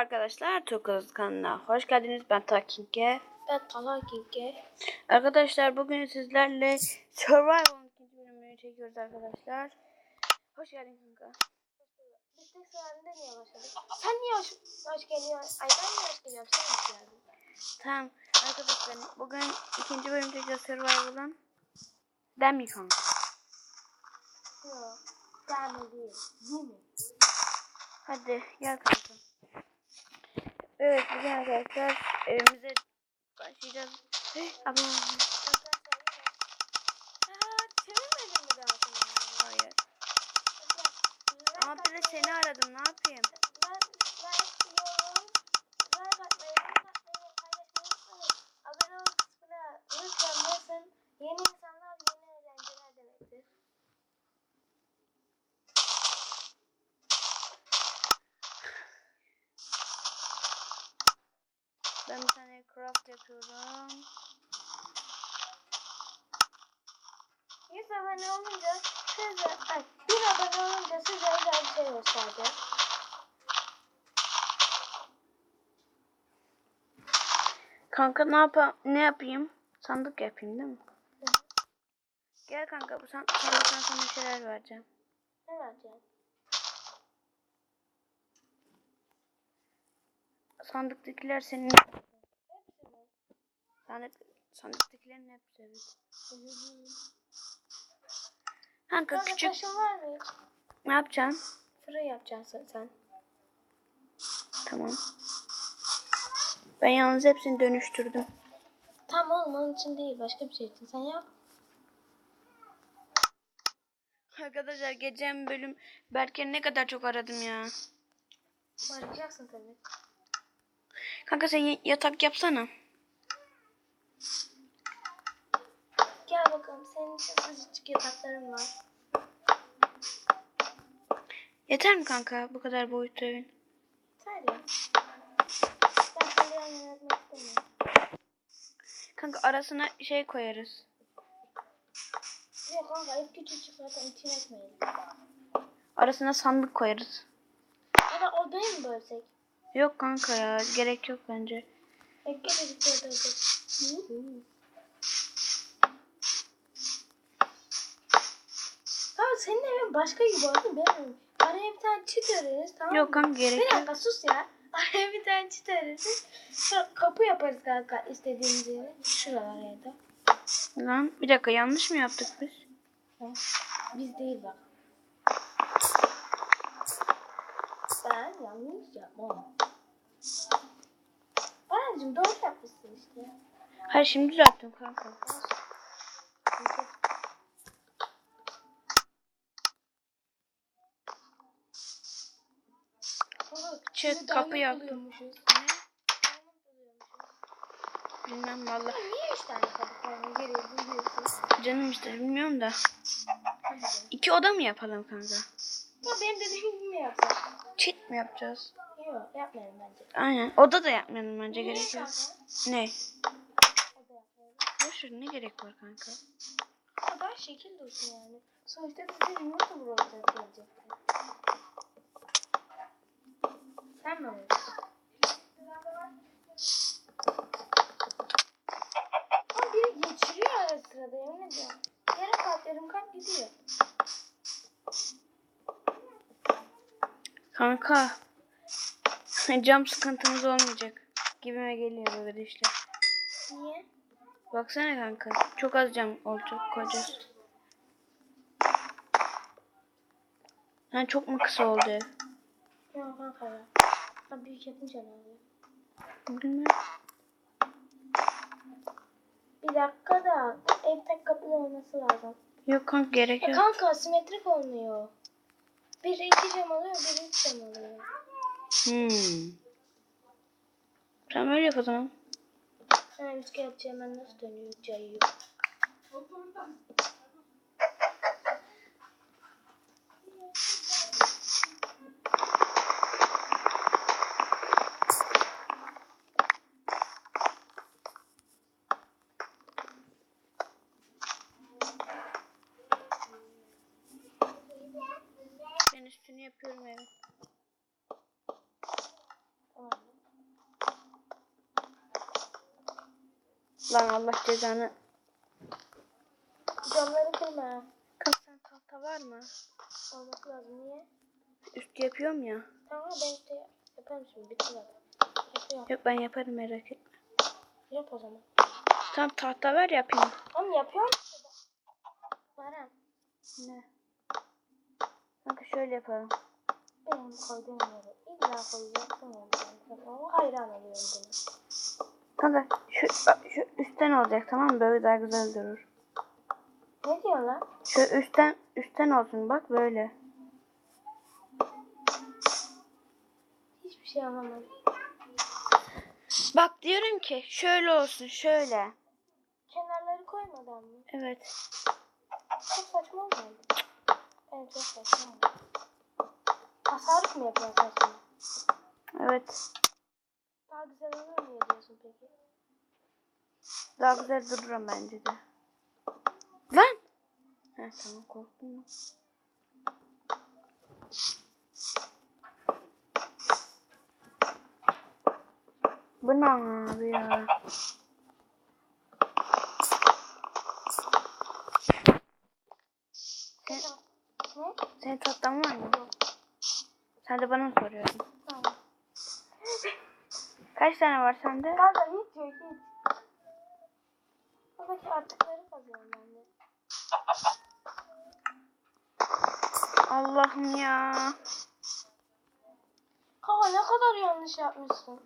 Arkadaşlar Turkuaz kanalına hoş geldiniz. Ben Takinke. Ben Talha Kinke. Arkadaşlar bugün sizlerle Survival'ın ikinci bölümünü çekiyoruz arkadaşlar. Hoş geldin kanka. Biz tek sıralarında niye başladık? Sen niye hoş, hoş geliyorsun? Ay ben niye hoş geliyorum? Sen hoş geldin. Tamam arkadaşlar bugün ikinci bölüm çekeceğiz Survival'ın. Değil mi kanka? Yok. Gelme değil. Değil mi? Hadi gel kanka. Evet bugün arkadaşlar evimize başlayacağız. Ama Aa, çevirmedin mi daha sonra? hayır. Ama bir de seni aradım ne yapayım? Ben, ben istiyorum. Like atmayı, like atmayı ve paylaşmayı unutmayın. Abone ol kısmına lütfen basın. Yeni insanlar yeni eğlenceler demektir. Ben bir tane craft yapıyorum. 100 abone olunca size, ay, 1 abone olunca size özel bir şey göstereceğim. Kanka ne yapa ne yapayım? Sandık yapayım değil mi? Gel kanka bu san sandıktan sana bir şeyler vereceğim. Ne vereceğim? Sandıktakiler senin sandık sandıktakilerin hepsi evet. Kanka Kanka küçük taşın var mı hiç? ne yapacaksın? Fırın yapacaksın sen. Tamam. Ben yalnız hepsini dönüştürdüm. Tam oğlum onun için değil başka bir şey için. Sen yap. Arkadaşlar geçen bölüm Berke'yi ne kadar çok aradım ya. Arayacaksın tabii. Kanka sen yatak yapsana. Gel bakalım senin için sıcacık yatakların var. Yeter mi kanka bu kadar boyutlu evin? Yeter ya. Ben seni yan yana etmek istemiyorum. Kanka arasına şey koyarız. Yok kanka ev küçücük zaten için etmeyelim. Arasına sandık koyarız. Ya da odayı mı bölsek? Yok kanka ya gerek yok bence. Tamam senin evin başka gibi oldu benim. Araya bir tane çit öreriz tamam Yok mı? kanka gerek Bir yok. dakika sus ya. Araya bir tane çit öreriz. Sonra kapı yaparız kanka istediğimiz yere. Şuralara da. Lan bir dakika yanlış mı yaptık biz? Ha? Biz değil bak. Ben yanlış yapmam. Bayancığım doğru yapmışsın işte. Hayır şimdi düzelttim kanka. Çık, kapı yaktım. Bilmem valla. Niye üç tane kapı koyma gereği duyuyorsun? Canım işte bilmiyorum da. İki oda mı yapalım kanka? Ya benim dediğim gibi mi yapsak? Çit mi yapacağız? Yok yapmayalım bence. Aynen. Oda da yapmayalım bence Niye gerek yok. kanka? Ne? O da yapmayalım. Boşver ne gerek var kanka? Da şekil dursun yani. Sonuçta biz bir YouTuber olacağız gelecekte. Sen mi oluyorsun? Ama biri geçiriyor ara sırada yemin ediyorum. Yarım kalp yarım kalp gidiyor. Kanka. Cam sıkıntımız olmayacak. Gibime geliyor böyle işte. Niye? Baksana kanka. Çok az cam olacak koyacağız. Yani çok mu kısa oldu ev? Yok kanka ya. Ben büyük yapınca ne oluyor? Bilmem. Bir dakika da ev tek kapılı olması lazım. Yok kanka gerek Ya yok. kanka simetrik olmuyor. Biri iki cam alıyor, biri üç cam alıyor. Hmm. Tamam öyle yap o zaman. Ha üçgen yapacağım ben nasıl dönüyor cayıyor. Ben üstünü yapıyorum evet. Tamam. Lan Allah cezanı. Camları kırma. Kız sen tahta var mı? Olması lazım. Niye? Üst yapıyorum ya. Tamam ben işte yaparım şimdi. Bitti zaten. Yapıyorum. Yok ben yaparım merak etme. Yap o zaman. Tamam tahta ver yapayım. Tamam yapıyorum. Baran. Ne? Kanka şöyle yapalım. Benim koyduğum yere illa koyacaksın hayran oluyorum buna. Kanka şu, şu üstten olacak tamam mı? Böyle daha güzel durur. Ne diyorsun lan? Şu üstten üstten olsun bak böyle. Hiçbir şey anlamadım. Bak diyorum ki şöyle olsun şöyle. Kenarları koymadan mı? Evet. Çok saçma olmadı. Evet çok saçma. Tasarruf mu yapıyorsun? Evet. Daha güzel olur mu diyorsun peki? Daha güzel dururum bence de. Lan! He tamam korktum. Bu ne abi ya? Sen, Ne? senin tatlan var mı? Sen de bana soruyorsun. Kaç tane var sende? Kanka hiç yok hiç. Oradaki artıkları kazıyorum ben de. Allah'ım ya. Kanka ne kadar yanlış yapmışsın.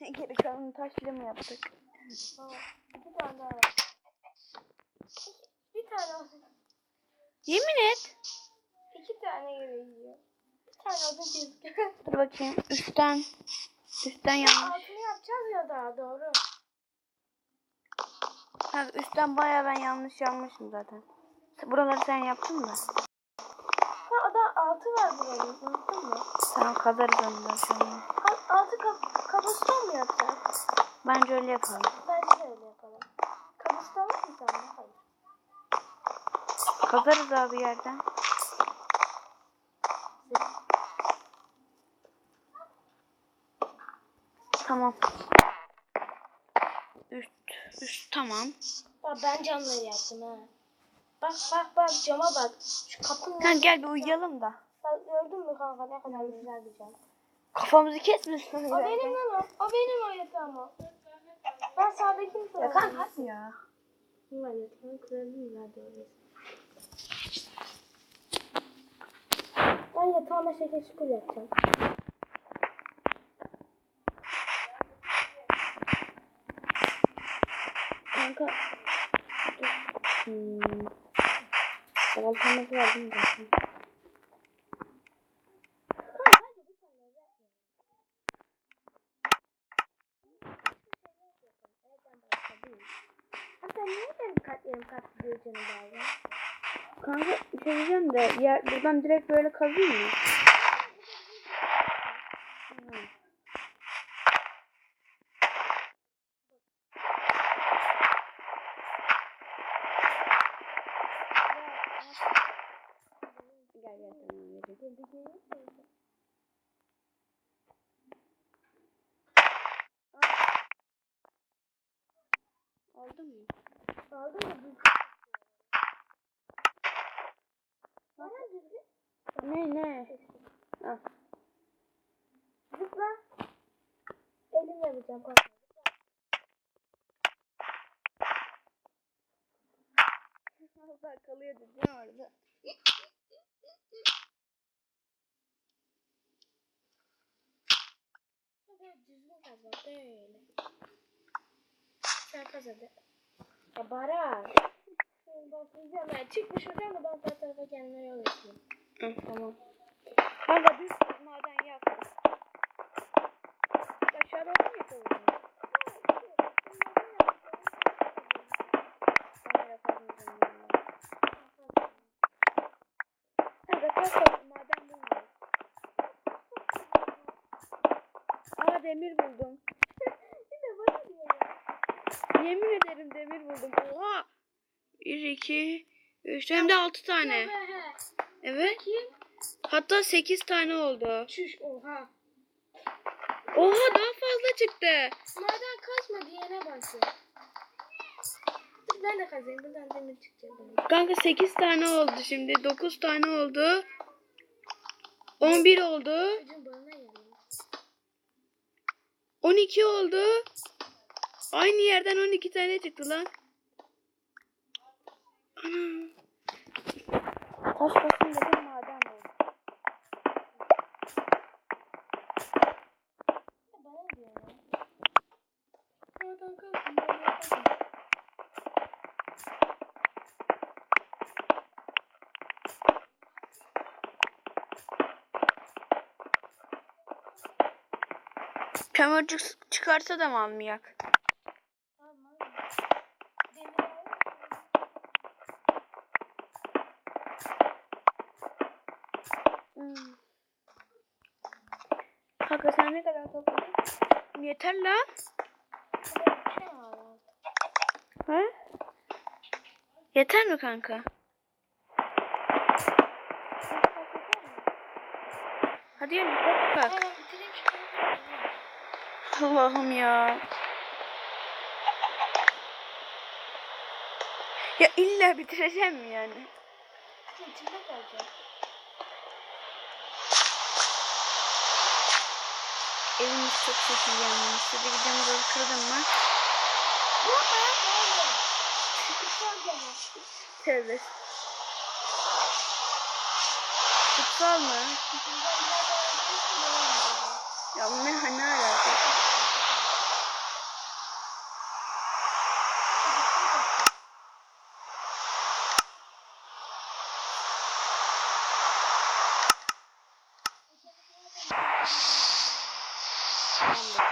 Geri kalanı taşla mı yaptık? Tamam. İki tane daha var. Bir tane olsun. Yemin et. İki tane gerekiyor. Tane. Dur bakayım. Üstten. Üstten yanlış. Altını yapacağız ya daha doğru. Ha, üstten baya ben yanlış yapmışım zaten. Buraları sen yaptın mı? Ha da altı var buranın. Unuttun mu? Tamam kazarız onu da sonra. Altı kap kabuston mu yapacağız? Bence öyle yapalım. Bence de öyle yapalım. Kabuston mı sende? Hayır. Kazarız abi yerden. Tamam. Üst, üst tamam. Bak ben camları yaptım ha. Bak bak bak cama bak. Şu kapının Kanka gel bir uyuyalım da. Bak gördün mü kanka ne kadar güzel bir cam. Kafamızı kesmesin. O benim lan o. O benim o yatağım o. Ben sağdakini Ya sorarım. kanka hadi ya. Var yatağını kırarım ya doğru. Ben yatağıma şeker çukur yapacağım. Kanka. Hmm. Baltamız var değil mi? Kanka bir şey de yer, buradan direkt böyle kazıyım mı? Tamam vereyim. Oldu mu? Aldın mı düzgün? Bana düzgün. Ne ne? Ah. Zıpla. Elimle yapacağım kanka. Allah kalıyordu değil mi orada? Böyle düzgün kaz bak böyle. Sen kaz hadi. Ya Baran. Şimdi ben. Çıkmış hocam da ben tarafa kendime yol yapayım. Hı, tamam. Kanka düz maden yap. Aşağıda mı yapalım? Sana yapamayacağım valla. Kanka kaç tane maden bulmuyor. Aa demir buldum. Bir de bana diyor ya. Yemin ederim demir buldum. Oha! 1, 2, 3 hem de 6 tane. Evet. Hatta 8 tane oldu. Çüş oha. Oha daha fazla çıktı. Maden kasma diyene basın. Dur ben de kazayım. Buradan demir çıkacak. Kanka 8 tane oldu şimdi. 9 tane oldu. 11 oldu. Ucum bana geliyor. 12 oldu. Aynı yerden 12 tane çıktı lan. Taş basın dedim maden oldu. Bana diyor ya. Maden kasma. Maden kasma. Kömürcük çıkarsa da mı almayak? Tamam. Demir alır mısın? Hmm. Kanka sen ne kadar topladın? Yeter orada. Ha? Yeter mi kanka? Hadi yürü kalk kalk. Allah'ım ya. Ya illa bitireceğim yani? İçinde kalacak. Evimiz çok şekil yalnız. Şurada gideceğim böyle kırdım mı? Tövbe. Kutsal mı? Ya ne, ne alaka? Tamam bakalım.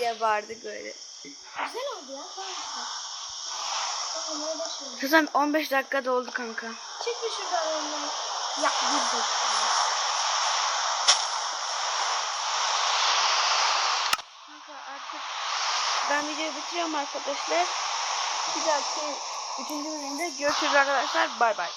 Diye bağırdık böyle. Güzel oldu ya. Kızım 15 dakika doldu kanka. Çık bir şuradan önüne. Ya bir dakika. Kanka artık ben videoyu bitiriyorum arkadaşlar. Bir dahaki üçüncü bölümde görüşürüz arkadaşlar. Bay bay.